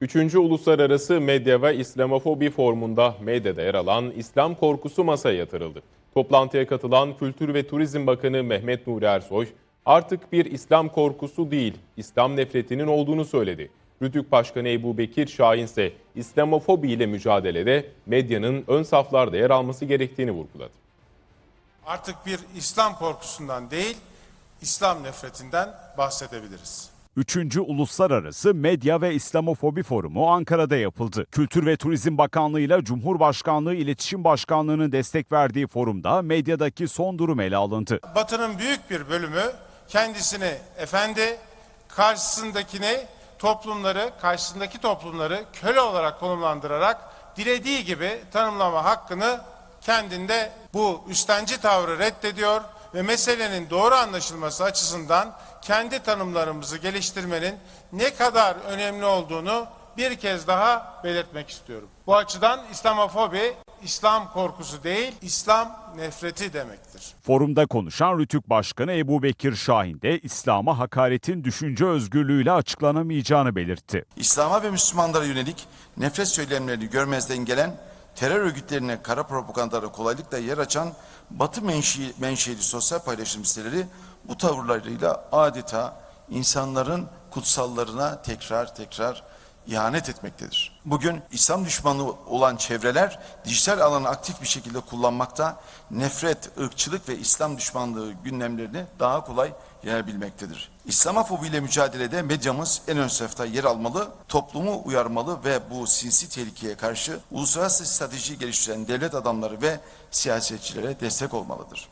Üçüncü Uluslararası Medya ve İslamofobi Forumu'nda medyada yer alan İslam korkusu masaya yatırıldı. Toplantıya katılan Kültür ve Turizm Bakanı Mehmet Nuri Ersoy, artık bir İslam korkusu değil, İslam nefretinin olduğunu söyledi. Rütük Başkanı Ebu Bekir Şahin ise İslamofobi ile mücadelede medyanın ön saflarda yer alması gerektiğini vurguladı. Artık bir İslam korkusundan değil, İslam nefretinden bahsedebiliriz. Üçüncü Uluslararası Medya ve İslamofobi Forumu Ankara'da yapıldı. Kültür ve Turizm Bakanlığı ile Cumhurbaşkanlığı İletişim Başkanlığı'nın destek verdiği forumda medyadaki son durum ele alındı. Batı'nın büyük bir bölümü kendisini efendi, karşısındakini toplumları, karşısındaki toplumları köle olarak konumlandırarak dilediği gibi tanımlama hakkını kendinde bu üstenci tavrı reddediyor ve meselenin doğru anlaşılması açısından kendi tanımlarımızı geliştirmenin ne kadar önemli olduğunu bir kez daha belirtmek istiyorum. Bu açıdan İslamofobi İslam korkusu değil, İslam nefreti demektir. Forumda konuşan Rütük Başkanı Ebu Bekir Şahin de İslam'a hakaretin düşünce özgürlüğüyle açıklanamayacağını belirtti. İslam'a ve Müslümanlara yönelik nefret söylemlerini görmezden gelen terör örgütlerine kara propagandalara kolaylıkla yer açan Batı menşi, menşeli sosyal paylaşım siteleri bu tavırlarıyla adeta insanların kutsallarına tekrar tekrar ihanet etmektedir. Bugün İslam düşmanı olan çevreler dijital alanı aktif bir şekilde kullanmakta, nefret, ırkçılık ve İslam düşmanlığı gündemlerini daha kolay yenebilmektedir. İslamofobiyle mücadelede medyamız en ön safta yer almalı, toplumu uyarmalı ve bu sinsi tehlikeye karşı uluslararası strateji geliştiren devlet adamları ve siyasetçilere destek olmalıdır.